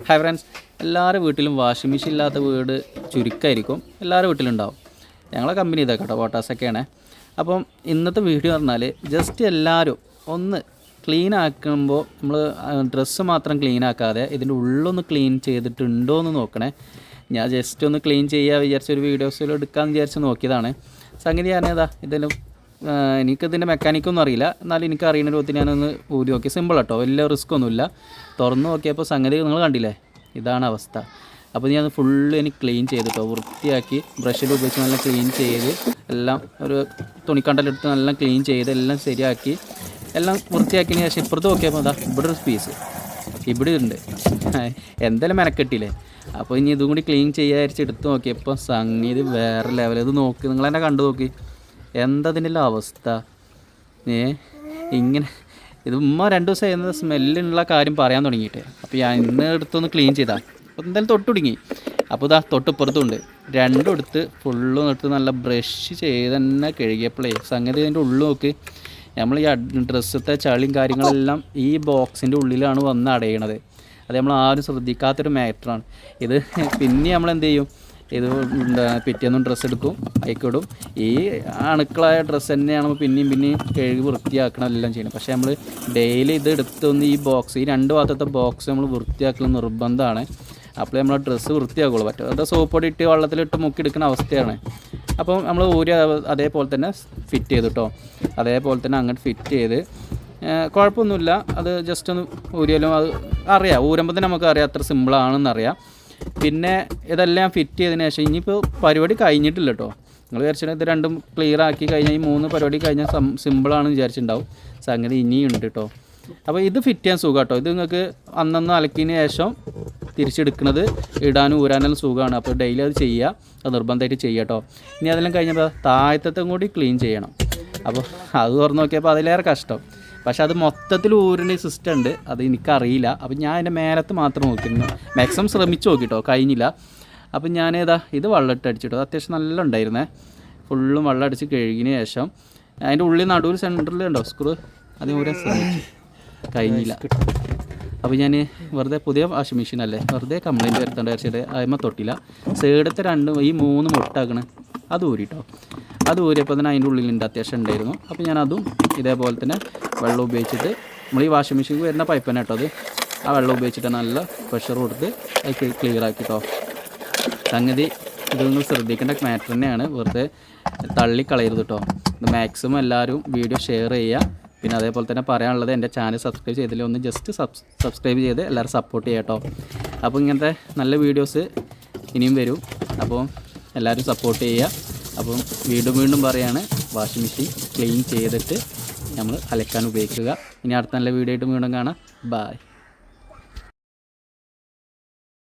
Hi friends എല്ലാവരുടെ വീട്ടിലും washing machine ഇല്ലാത്ത വീട് ചുരുക്കമായിരിക്കും എല്ലാവരുടെ വീട്ടിലുണ്ടാവും. ഞങ്ങളെ കമ്പനി ഇതൊക്കെ കേട്ടോ വോട്ടാസൊക്കെയാണ് അപ്പം ഇന്നത്തെ വീഡിയോ പറഞ്ഞാൽ ജസ്റ്റ് എല്ലാവരും ഒന്ന് ക്ലീൻ ആക്കുമ്പോൾ നമ്മൾ ഡ്രസ്സ് മാത്രം ക്ലീൻ ആക്കാതെ ഇതിന്റെ ഉള്ളൊന്ന് ക്ലീൻ ചെയ്തിട്ടുണ്ടോ എന്ന് നോക്കണേ. ഞാൻ ജസ്റ്റ് ഒന്ന് ക്ലീൻ ചെയ്യുക വിചാരിച്ച ഒരു വീഡിയോസിൽ എടുക്കാമെന്ന് വിചാരിച്ച് നോക്കിയതാണ്. സംഗതി പറഞ്ഞതാ ഇതിലും എനിക്കിതിന്റെ മെക്കാനിക്കൊന്നും അറിയില്ല. എന്നാലും എനിക്ക് അറിയുന്ന രൂപത്തിൽ ഞാനൊന്ന് ഊരി നോക്കി. സിമ്പിൾ കേട്ടോ വലിയ റിസ്ക് ഒന്നുമില്ല. തുറന്ന് നോക്കിയപ്പോൾ സംഗതി നിങ്ങൾ കണ്ടില്ലേ? ഇതാണ് അവസ്ഥ. അപ്പോൾ ഞാൻ ഫുള്ള് എനിക്ക് ക്ലീൻ ചെയ്തിട്ടോ വൃത്തിയാക്കി ബ്രഷിൽ ഉപയോഗിച്ച് നല്ല ക്ലീൻ ചെയ്ത് എല്ലാം ഒരു തുണിക്കണ്ടലെടുത്ത് നല്ല ക്ലീൻ ചെയ്ത് എല്ലാം ശരിയാക്കി എല്ലാം വൃത്തിയാക്കിയതിന് ശേഷം ഇപ്പുറത്ത് നോക്കിയപ്പോൾ അതാ ഇവിടെ ഒരു പീസ് ഇവിടെ ഉണ്ട്. എന്തായാലും മെനക്കെട്ടില്ലേ? അപ്പോൾ ഇനി ഇതും കൂടി ക്ലീൻ ചെയ്യാതിരിച്ച് എടുത്ത് നോക്കിയപ്പോൾ സംഗീത് വേറെ ലെവൽ ഇത് നോക്കി. നിങ്ങൾ തന്നെ കണ്ടു നോക്കി. എന്താ ഇതിന്റെ അവസ്ഥ? ഏ ഇങ്ങനെ ഇത് ഉമ്മ രണ്ട് ദിവസം ചെയ്യുന്ന സ്മെല്ലുള്ള കാര്യം പറയാൻ തുടങ്ങിയിട്ട്. അപ്പോൾ ഞാൻ ഇന്ന് എടുത്തൊന്ന് ക്ലീൻ ചെയ്താൽ അപ്പോൾ എന്തായാലും തൊട്ടുടുങ്ങി. അപ്പോൾ ഇതാ തൊട്ടിപ്പുറത്തുണ്ട്. രണ്ടും എടുത്ത് ഫുള്ളും എടുത്ത് നല്ല ബ്രഷ് ചെയ്ത് തന്നെ കഴുകിയപ്പോഴേ സംഗതി ഇതിന്റെ ഉള്ളു നോക്ക്. നമ്മൾ ഈ ഡ്രസ്സത്തെ ചളിയും കാര്യങ്ങളെല്ലാം ഈ ബോക്സിന്റെ ഉള്ളിലാണ് വന്ന് അടയണത്. അത് നമ്മൾ ആരും ശ്രദ്ധിക്കാത്തൊരു മാറ്ററാണ് ഇത് പിന്നെ നമ്മൾ എന്ത് ചെയ്യും? ഇത് പിറ്റേന്നും ഡ്രസ്സ് എടുക്കും അയക്കിടും. ഈ അണുക്കളായ ഡ്രസ്സ് തന്നെയാണ് നമ്മൾ പിന്നെയും പിന്നെയും കഴുകി വൃത്തിയാക്കണം എല്ലാം ചെയ്യണം പക്ഷേ നമ്മൾ ഡെയിലി ഇത് എടുത്തൊന്ന് ഈ ബോക്സ് ഈ രണ്ട് ഭാഗത്തെ ബോക്സ് നമ്മൾ വൃത്തിയാക്കൽ നിർബന്ധമാണ്. അപ്പോൾ നമ്മൾ ഡ്രസ്സ് വൃത്തിയാക്കുള്ളൂ. പറ്റും അത് സോപ്പ് പൊടി ഇട്ട് വെള്ളത്തിലിട്ട് മുക്കിയെടുക്കുന്ന അവസ്ഥയാണ്. അപ്പോൾ നമ്മൾ ഊരി അതേപോലെ തന്നെ ഫിറ്റ് ചെയ്തു കേട്ടോ അതേപോലെ തന്നെ അങ്ങോട്ട് ഫിറ്റ് ചെയ്ത് കുഴപ്പമൊന്നുമില്ല. അത് ജസ്റ്റ് ഒന്ന് ഊരിയാലും അത് അറിയാം. ഊരുമ്പോൾ തന്നെ നമുക്ക് അറിയാം അത്ര സിമ്പിളാണെന്ന് അറിയാം. പിന്നെ ഇതെല്ലാം ഫിറ്റ് ചെയ്തതിന് ശേഷം ഇനിയിപ്പോൾ പരിപാടി കഴിഞ്ഞിട്ടില്ല കേട്ടോ നിങ്ങൾ വിചാരിച്ചിട്ട് ഇത് രണ്ടും ക്ലിയർ ആക്കി കഴിഞ്ഞാൽ ഈ മൂന്ന് പരിപാടി കഴിഞ്ഞാൽ സം സിമ്പിളാണെന്ന് വിചാരിച്ചിട്ടുണ്ടാവും. സംഗതി ഇനിയും ഉണ്ട് കേട്ടോ അപ്പോൾ ഇത് ഫിറ്റ് ചെയ്യാൻ സുഖം കേട്ടോ ഇത് നിങ്ങൾക്ക് അന്നന്ന് അലക്കിയതിന് ശേഷം തിരിച്ചെടുക്കുന്നത് ഇടാനും ഊരാനും സുഖമാണ് അപ്പോൾ ഡെയിലി അത് ചെയ്യുക അത് നിർബന്ധമായിട്ട് ചെയ്യുക കേട്ടോ ഇനി അതെല്ലാം കഴിഞ്ഞപ്പോൾ താഴത്തത്തും കൂടി ക്ലീൻ ചെയ്യണം. അപ്പോൾ അത് തുറന്ന് നോക്കിയപ്പോൾ അതിലേറെ കഷ്ടം. പക്ഷെ അത് മൊത്തത്തിൽ ഊരിന്റെ സിസ്റ്റം ഉണ്ട്. അത് എനിക്കറിയില്ല. അപ്പം ഞാൻ അതിന്റെ മേലത്ത് മാത്രം നോക്കിയിരുന്നു. മാക്സിമം ശ്രമിച്ചു നോക്കിട്ടോ. കഴിഞ്ഞില്ല. അപ്പം ഞാൻ ഏതാ ഇത് വെള്ളമിട്ട് അടിച്ചിട്ടോ. അത് അത്യാവശ്യം നല്ല ഉണ്ടായിരുന്നേ. ഫുള്ളും വെള്ളം അടിച്ച് കഴുകിന് ശേഷം. അതിന്റെ ഉള്ളിൽ നടുവിൽ സെന്ററിൽ ഉണ്ടോ സ്ക്രൂ അത് ഊരാൻ ശ്രമിച്ചു. കഴിഞ്ഞില്ല. അപ്പോൾ ഞാൻ വെറുതെ പുതിയ വാഷിംഗ് മെഷീൻ അല്ലേ? വെറുതെ കംപ്ലയിന്റ് വരുത്തേണ്ട വിചാരിച്ചത് അതിമ തൊട്ടില്ല. സൈഡത്തെ രണ്ട് ഈ മൂന്ന് മുട്ടാക്കണേ അത് ഊരിട്ടോ. അത് ഊരിയപ്പോൾ തന്നെ അതിന്റെ ഉള്ളിലുണ്ട് അത്യാവശ്യം ഉണ്ടായിരുന്നു. അപ്പോൾ ഞാൻ അതും ഇതേപോലെ തന്നെ വെള്ളം ഉപയോഗിച്ചിട്ട് നമ്മൾ ഈ വാഷിംഗ് മെഷീൻ വരുന്ന പൈപ്പ് തന്നെ കേട്ടോ അത്. ആ വെള്ളം ഉപയോഗിച്ചിട്ട് നല്ല പ്രഷർ കൊടുത്ത് അത് ക്ലിയർ ആക്കി കേട്ടോ സംഗതി ഇത് നിങ്ങൾ ശ്രദ്ധിക്കേണ്ട മാറ്റർ തന്നെയാണ്. വെറുതെ തള്ളിക്കളയരുത് കേട്ടോ. ഇത് മാക്സിമം എല്ലാവരും വീഡിയോ ഷെയർ ചെയ്യുക. പിന്നെ അതേപോലെ തന്നെ പറയാനുള്ളത് എന്റെ ചാനൽ സബ്സ്ക്രൈബ് ചെയ്തില്ല ഒന്ന് ജസ്റ്റ് സബ്സ്ക്രൈബ് ചെയ്ത് എല്ലാവരും സപ്പോർട്ട് ചെയ്യാം കേട്ടോ. അപ്പോൾ ഇങ്ങനത്തെ നല്ല വീഡിയോസ് ഇനിയും വരും. അപ്പോൾ എല്ലാവരും സപ്പോർട്ട് ചെയ്യുക. അപ്പം വീണ്ടും വീണ്ടും പറയാണ് വാഷിംഗ് മെഷീൻ ക്ലീൻ ചെയ്തിട്ട് നമ്മൾ അലക്കാൻ ഉപയോഗിക്കുക. ഇനി അടുത്ത നല്ല വീഡിയോ ആയിട്ട് വീണ്ടും കാണാം. ബായ്